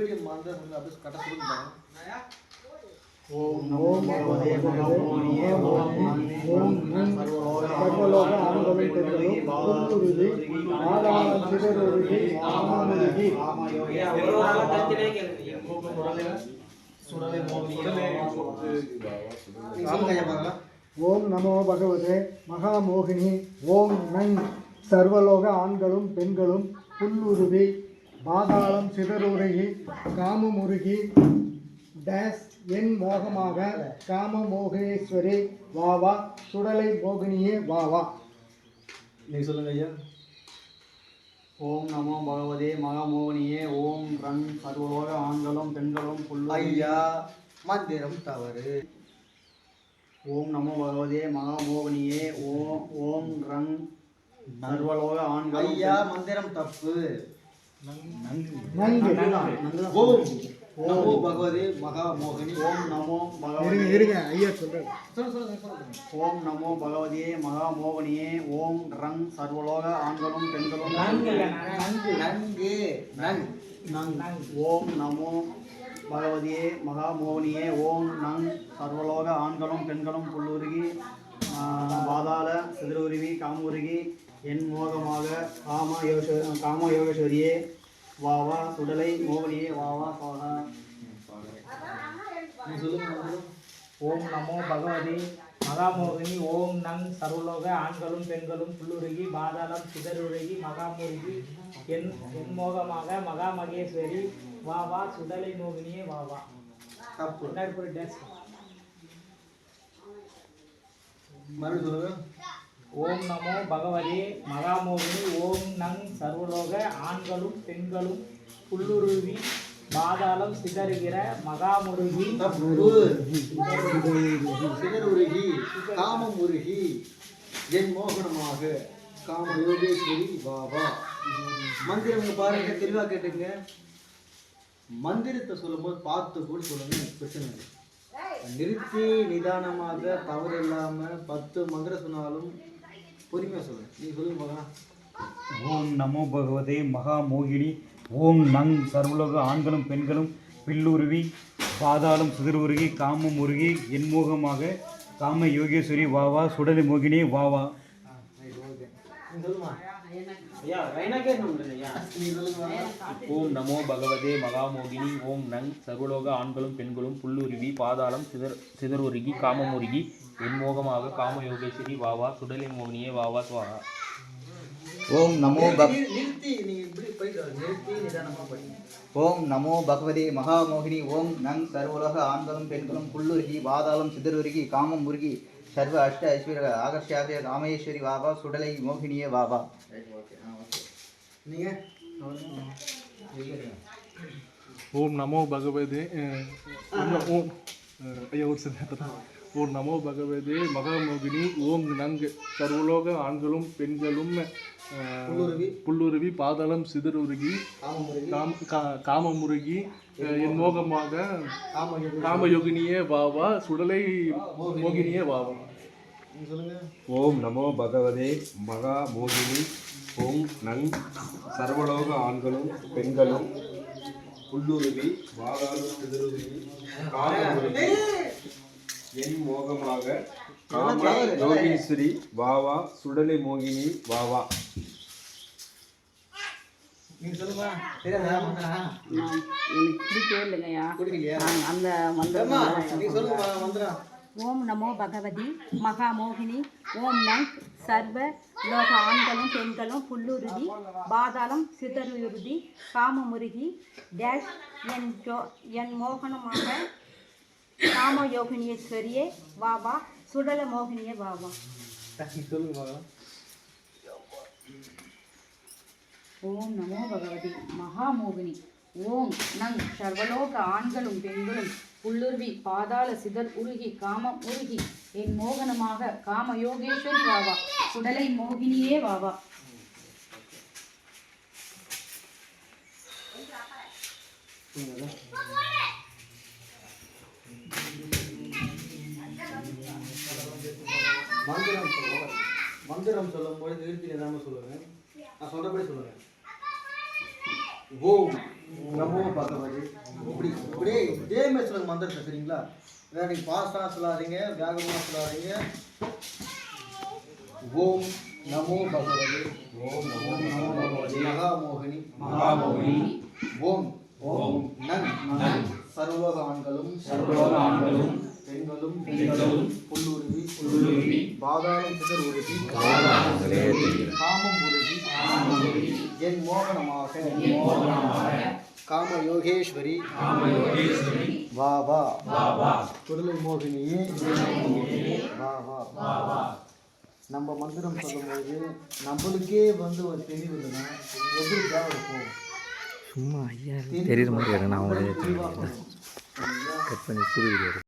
எப்படி மந்திரம் வந்து அப்படியே கட்ட சொல்லுங்க ஓம் பகவதே பெண்களும் புல்லுருதி ஓம் நமோ பகவதே மகாமோகினி ஓம் நங் சர்வலோக ஆண்களும் பெண்களும் புல்லுருவி பாதாளம் சிதறுருகி காமமுருகி டேஸ் என் மோகமாக காமமோகேஸ்வரி வாவா சுடலை மோகினியே வாவா நீங்க சொல்லுங்க ஐயா. ஓம் நமோ பகவதே மகாமோகனியே ஓம் ரன் சர்வலோக ஆண்களும் பெண்களும் புல்லு ஐயா மந்திரம் தவறு. ஓம் நமோ பகவதே மகாமோகனியே ஓம் ஓம் ரன் சர்வலோக ஆண்களும் ஐயா மந்திரம் தப்பு. நன்கு ஓம். நமோ பகவதே மகா மோகினி ஓம் நமோ பகவதே. இருங்க ஐயா சொல்லுங்க ஓம் நமோ பகவதே மகாமோகனியே. ஓம் ரங் சர்வலோக ஆண்களும் பெண்களும். நன்கு நன் ஓம் நமோ பகவதியே மகாமோகனியே. ஓம் நங் சர்வலோக ஆண்களும் பெண்களும் புல்லுருகி பாதாள சிதறுருவி காமுருகி என் மோகமாக காம யோக காம யோகேஸ்வரியே வா வா சுடலை மோகனியே வா வா மந்திரம். ஓம் நமோ பகவதி மகாமோகினி ஓம் நங் சர்வலோக ஆண்களும் பெண்களும் புல்லுருகி பாதாளம் சிதறுருகி மகாமுருகி என் என்மோகமாக மகாமகேஸ்வரி வா வா சுடலை மோகினியே வா வா. மறுபடியும் சொல்லுங்க. ஓம் நமோ பகவதி மகாமோகினி. ஓம் நங் சர்வலோக ஆண்களும் பெண்களும் புல்லுருவி பாதாளம் சிதறுகிற மகாமுருகி. சிதறுருகி காமம் உருகி என் மோகனமாக காம யோகேஸ்வரி பாபா. மந்திரம் பாருங்க தெளிவா கேட்டுங்க. மந்திரத்தை சொல்லும்போது பார்த்து கூட சொல்லணும் பிரச்சனை இல்லை. நிறுத்தி நிதானமாக தவறு இல்லாமல் பத்து மந்திரம் சொன்னாலும் பொறுமையா சொல்லுங்க நீ சொல்லுங்க பார்க்கலாம் ஓம் நமோ பகவதே மகாமோகினி. ஓம் நங் சர்வலோக ஆண்களும் பெண்களும் பில்லுருவி பாதாளம் சிதறுருகி காமம் உருகி என்மோகமாக காம யோகேஸ்வரி வாவா சுடலை மோகினி வாவா நீ சொல்லுமா? ஓம் நமோ பகவதே மகாமோகினி ஓம் நங் சர்வலோக ஆண்களும் பெண்களும் புல்லுருவி பாதாளம் சிதர் சிதறுருகி காமமுருகி என்மோகமாக காம யோகேஸ்வரி வாவா சுடலை மோகினியே வாவா சுவாகா ஓம் நமோ ஓம் நமோ பகவதே மகாமோகினி ஓம் நங் சர்வலோக ஆண்களும் பெண்களும் புல்லுருகி பாதாளம் சிதறுருகி காமம் முருகி सर्व अष्ट ऐश्वर्य आगर्ष्याद रामेश्वरी बाबा सुडले मोहिनी बाबा ओम नमो भगवते ஓம் நமோ பகவதே மகாமோகினி ஓம் நங் சர்வலோக ஆண்களும் பெண்களும் புல்லுருவி. பாதாளம் சிதறுருகி காமமுருகி. காம் கா- காமமுருகி அஹ், என் மோகமாக காமயோகி காமயோகினியே வாவா சுடலை மோகினியே. வாவா ஓம் நமோ பகவதே மகா மோகினி ஓம் நங் சர்வலோக ஆண்களும் பெண்களும் புல்லுருவி வாதாள சிதறுருவி காமமுருகி. மோகமாக காம யோகீஸ்வரி வாவா சுடலை மோகினி வாவா. ஓம் நமோ பகவதி மகாமோகினி ஓம் நங் சர்வ லோக ஆண்களும் பெண்களும் புல்லுருதி பாதாளம் சிதறுருதி காமமுருகி டேஷ் என் ஜோ என் மோகனமாக காமயோகினீஸ்வரியே வா வா. சுடல மோகினியே வா வா. ஓம் நமோ பகவதி. மகாமோகினி ஓம் நங் சர்வலோக ஆண்களும் பெண்களும் புல்லுருவி பாதாள சிதர் உருகி காமம் உருகி என் மோகனமாக காம யோகேஸ்வரி வாவா சுடலை மோகினியே வாவா மந்திரம் சொல்லுங்க மந்திரம் சொல்லும்போது நிறுத்தி நிதானமா சொல்லுங்க நான் சொல்றபடி சொல்லுங்க ஓம் நமோ பகவதி. இப்படி இப்படியே இதே மாதிரி சொல்லுங்க மந்திரத்தை சரிங்களா? வேற நீங்க ஃபாஸ்டாக சொல்லாதீங்க வேகமாக சொல்லாதீங்க. ஓம் நமோ பகவதி. ஓம் நமோ நமோ பகவதி. மகாமோகினி. மகாமோகினி. ஓம். ஓம். நன். சர்வலோக ஆண்களும் பெண்களும் பெண்களும் புல்லுருவி புல்லுருவி பாதாளம் சிதர் உருவி காமம் உருவி என் மோகனமாக காம யோகேஸ்வரி வா வா. குடலை மோகினியே வா வா. நம்ம மந்திரம் சொல்லும்போது நம்மளுக்கே வந்து ஒரு தெளிவு இல்லைன்னா எப்படி தேவை இருக்கும். சும்மா ஐயா தெரியுற மாதிரி நான் கட் பண்ணி புரியுது